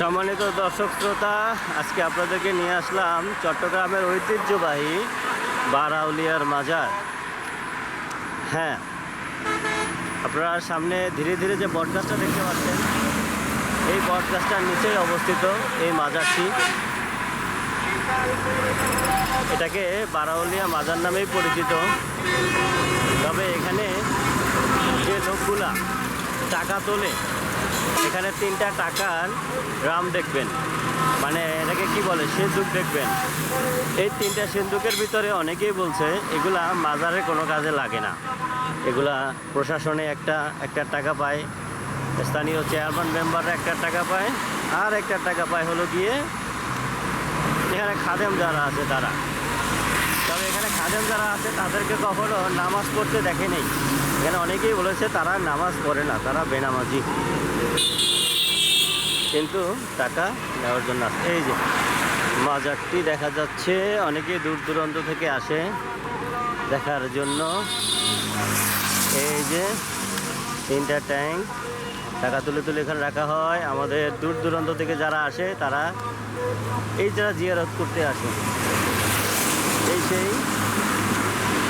সম্মানিত দর্শক শ্রোতা, আজকে আপনাদেরকে নিয়ে আসলাম চট্টগ্রামের ঐতিহ্যবাহী বারাউলিয়ার মাজার। হ্যাঁ আপনারা সামনে ধীরে ধীরে যে বটগাছটা দেখতে পাচ্ছেন, এই বটগাছটার নিচেই অবস্থিত এই মাজারটি। এটাকে বারাউলিয়া মাজার নামেই পরিচিত। তবে এখানে যে লোকগুলা টাকা তোলে এখানে তিনটা টাকার ড্রাম দেখবেন। মানে এটাকে কি বলে? সিন্দুক দেখবেন। এই তিনটা সিন্দুকের ভিতরে অনেকেই বলছে, এগুলা মাজারে কোনো কাজে লাগে না। এগুলা প্রশাসনে একটা একটা টাকা পায়, স্থানীয় চেয়ারম্যান মেম্বাররা একটা টাকা পায়, আর একটা টাকা পায় হলো গিয়ে এখানে খাদেম যারা আছে তারা। তবে এখানে খাদেম যারা আছে তাদেরকে কখনো নামাজ পড়তে দেখে নেই। এখানে অনেকেই বলেছে তারা নামাজ পড়ে না, তারা বেনামাজি। কিন্তু টাকা নেওয়ার জন্য। এই যে, মাজারটি দেখা যাচ্ছে অনেকে দূর দূরান্ত থেকে আসে দেখার জন্য। এই যে, তিনটা ট্যাঙ্ক, টাকা তুলে তুলে এখানে রাখা হয়। আমাদের দূর দূরান্ত থেকে যারা আসে, তারা এই যারা জিয়ারত করতে আসে। এই সেই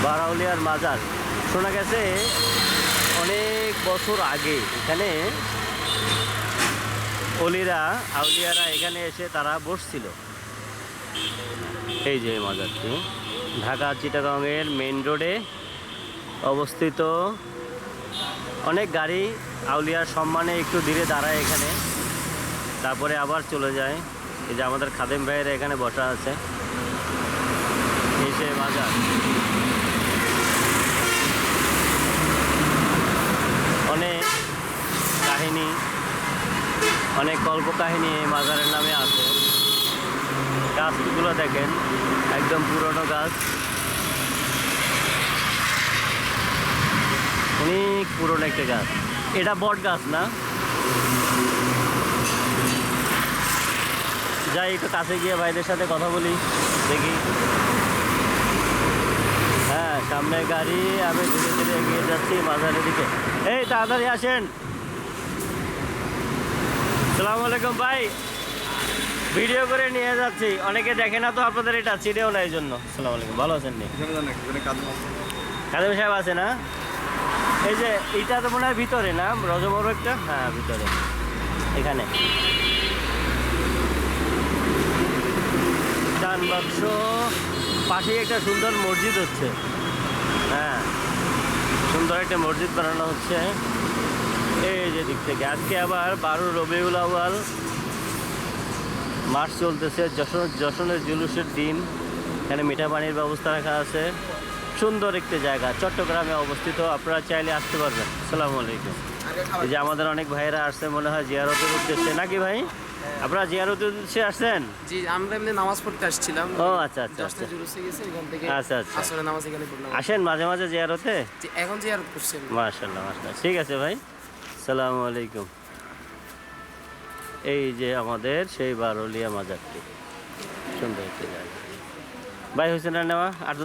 বারাউলিয়ার মাজার। শোনা গেছে অনেক বছর আগে। এখানে অলিরা, আউলিয়ারা এখানে এসে তারা বসছিল। এই যে মাজারটি। ঢাকা, চিটাগাংয়ের মেন রোডে অবস্থিত অনেক গাড়ি আউলিয়ার সম্মানে একটু ধীরে দাঁড়ায় এখানে। তারপরে আবার চলে যায়। এই যে আমাদের খাদেম ভাইয়েরা এখানে বসা আছে। এই সেই বাজার অনেক কাহিনী অনেক গল্প কাহিনী এই মাজারের নামে আছে। গাছগুলো দেখেন, একদম পুরনো গাছ। অনেক পুরনো একটা গাছ। এটা বট গাছ না? যাই, একটু কাছে গিয়ে ভাইদের সাথে কথা বলি, দেখি। হ্যাঁ সামনে গাড়ি, আমি ধীরে ধীরে এগিয়ে যাচ্ছি মাজারের দিকে। এই, তাড়াতাড়ি আসেন। সালাম আলাইকুম ভাই। ভিডিও করে নিয়ে যাচ্ছি। অনেকে দেখে না তো আপনাদের এটা, চিনেও না এই জন্য সালাম আলাইকুম, ভালো আছেন নি? সাহেব আছে না? এই যে, এটা তো মনে হয় ভিতরে না? রজবড় একটা? হ্যাঁ ভিতরে। এখানে। বাক্স। পাশেই একটা সুন্দর মসজিদ হচ্ছে। হ্যাঁ সুন্দর একটা মসজিদ বানানো হচ্ছে। এই যে দিক থেকে। আজকে আবার বারো রবিউল আওয়াল মাস চলতেছে। যশোর যশোরের জুলুসের দিন। এখানে মিঠা পানির ব্যবস্থা রাখা আছে। সুন্দর একটি জায়গা চট্টগ্রামে অবস্থিত। আপনারা চাইলে আসতে পারবেন। সালামু আলাইকুম। এই যে আমাদের অনেক ভাইয়েরা আসছে মনে হয় জিয়ারতের উদ্দেশ্যে। নাকি ভাই? আপনারা জিয়ারতের উদ্দেশ্যে আসছেন? জি আমরা এমনি নামাজ পড়তে আসছিলাম। ও আচ্ছা আচ্ছা আচ্ছা। থেকে আচ্ছা, আচ্ছা। আসলে নামাজ এখানে আসেন মাঝে মাঝে জিয়ারতে? এখন আর করছেন মাশাল্লাহ মাশাল্লাহ ঠিক আছে ভাই। সালামু আলাইকুম। এই যে আমাদের সেই বারলিয়া মাজারটি। সুন্দর একটি জায়গা। ভাই হোসেন নেওয়া?